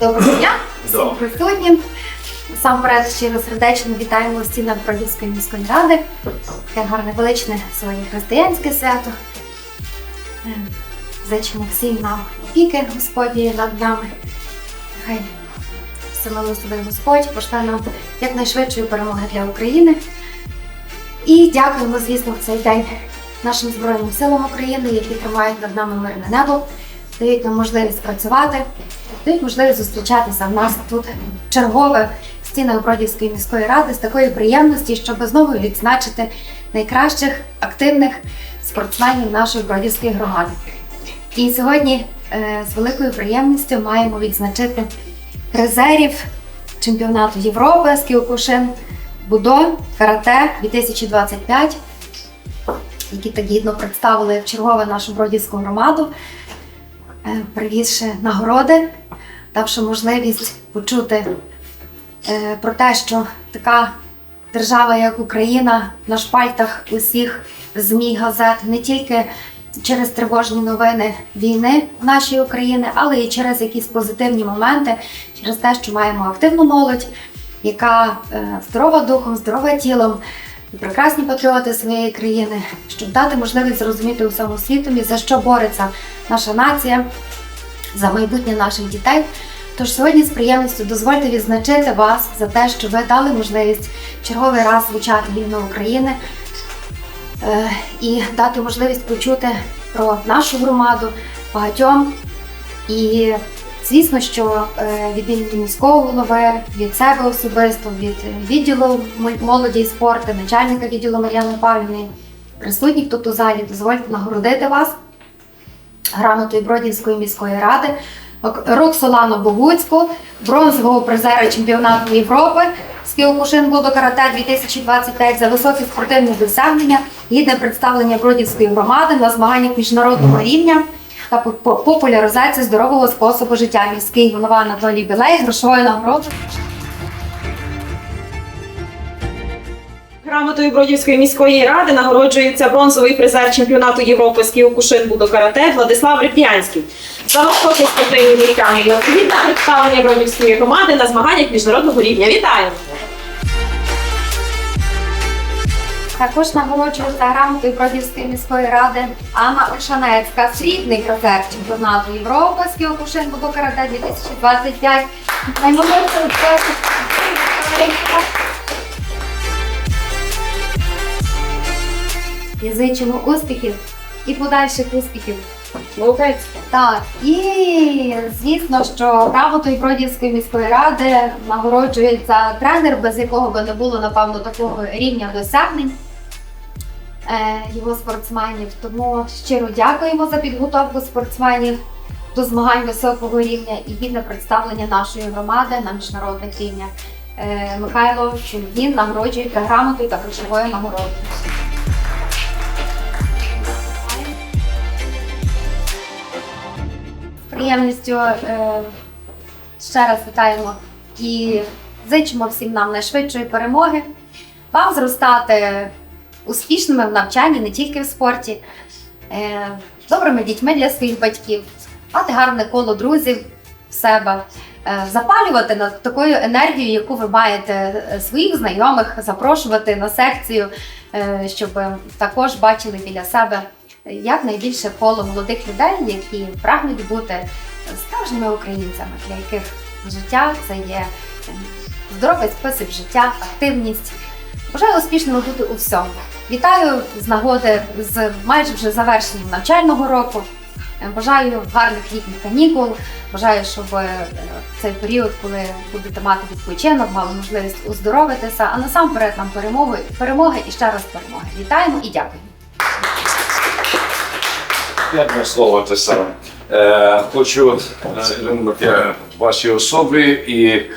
Доброго дня всім присутнім. Насамперед щиро сердечно вітаємо в стінах Бродівської міської ради. Таке гарне величне сьогодні християнське свято. Е, Зичимо всім нам опіки Господні над нами. Хай всемилостивий Господь пошле нам якнайшвидшої перемоги для України. І дякуємо, звісно, в цей день нашим Збройним силам України, які тримають над нами мирне небо, дають нам можливість працювати, дають можливість зустрічатися в нас тут чергове в стінах Бродівської міської ради з такої приємності, щоб знову відзначити найкращих активних спортсменів нашої Бродівської громади. І сьогодні е, з великою приємністю маємо відзначити призерів чемпіонату Європи з Кіокушин, Будо, Карате 2025, які так гідно представили в чергове нашу бродівську громаду, привізши нагороди, давши можливість почути е, про те, що така держава, як Україна, на шпальтах усіх ЗМІ, газет, не тільки через тривожні новини війни в нашій Україні, але і через якісь позитивні моменти, через те, що маємо активну молодь, яка е, здорова духом, здорова тілом, і прекрасні патріоти своєї країни, щоб дати можливість зрозуміти усьому світові, за що бореться наша нація, за майбутнє наших дітей. Тож сьогодні з приємністю дозвольте відзначити вас за те, що ви дали можливість черговий раз звучати гімну України е, і дати можливість почути про нашу громаду багатьом. І звісно, що е, від імені міського голови, від себе особисто, від відділу молоді і спорту, начальника відділу Мар'яни Павлівни, присутніх тут у залі, дозвольте нагородити вас грамотою Бродівської міської ради, Ок- Роксолану Богуцьку, бронзового призера чемпіонату Європи з Кіокушин Будо Карате 2025 за високі спортивні досягнення, гідне представлення Бродівської громади на змаганнях міжнародного рівня та по- по- популяризацію здорового способу життя. Міський голова Анатолій Білей грошовою нагородою. Грамотою Бродівської міської ради нагороджується бронзовий призер чемпіонату Європи з Кіокушин Будокарате Владислав Реп'янський. За високий спортивний мірками і відповідне представлення Бродівської громади на змаганнях міжнародного рівня. Вітаємо! Також нагороджується грамотою Бродівської міської ради Анна Ольшанецька, срібний призер чемпіонату Європи з Кіокушин Будо Карате 2025. Наймолодший учасник. Зичимо успіхів і подальших успіхів. Молодець! Так, і звісно, що грамотою Бродівської міської ради нагороджується тренер, без якого би не було, напевно, такого рівня досягнень його спортсменів. Тому щиро дякуємо за підготовку спортсменів до змагань високого рівня і гідне представлення нашої громади на міжнародних рівнях. Е, Михайло Чунгін нагороджується грамотою та грошовою нагородою. Приємністю е, ще раз вітаємо і зичимо всім нам найшвидшої перемоги. Вам зростати успішними в навчанні, не тільки в спорті, е, добрими дітьми для своїх батьків, мати гарне коло друзів в себе, е, запалювати над такою енергією, яку ви маєте е, своїх знайомих, запрошувати на секцію, щоб також бачили біля себе якнайбільше коло молодих людей, які прагнуть бути справжніми українцями, для яких життя це є здоровий спосіб життя, активність. Бажаю успішними бути у всьому. Вітаю з нагоди з майже вже завершенням навчального року. Е, Бажаю гарних літніх канікул. Бажаю, щоб е, цей період, коли будете мати відпочинок, мали можливість оздоровитися, а насамперед нам перемоги, перемоги і ще раз перемоги. Вітаємо і дякуємо. Одне слово те. Е, хочу вашій особі і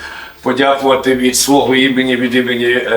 подякувати від свого імені, від імені е,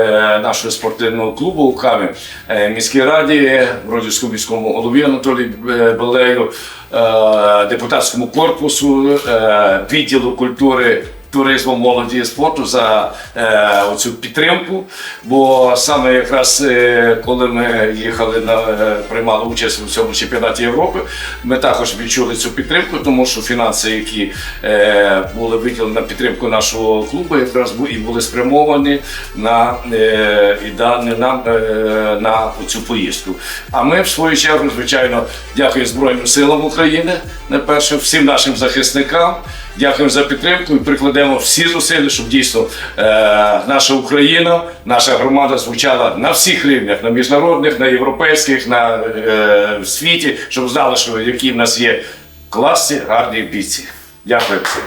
нашого спортивного клубу «Камінь», камі міській раді, Бродівському міському голові Анатолію е, Белею, е, депутатському корпусу, е, відділу культури туризму, молоді і спорту за е, оцю підтримку. Бо саме якраз е, коли ми їхали на е, приймали участь у цьому чемпіонаті Європи, ми також відчули цю підтримку, тому що фінанси, які е, були виділені на підтримку нашого клубу, якраз і були спрямовані на е, і дані нам е, на цю поїздку. А ми в свою чергу, звичайно, дякуємо Збройним силам України, найперше всім нашим захисникам. Дякуємо за підтримку і прикладемо всі зусилля, щоб дійсно е, наша Україна, наша громада звучала на всіх рівнях, на міжнародних, на європейських, на е, світі, щоб знали, що які в нас є класні, гарні бійці. Дякую всім.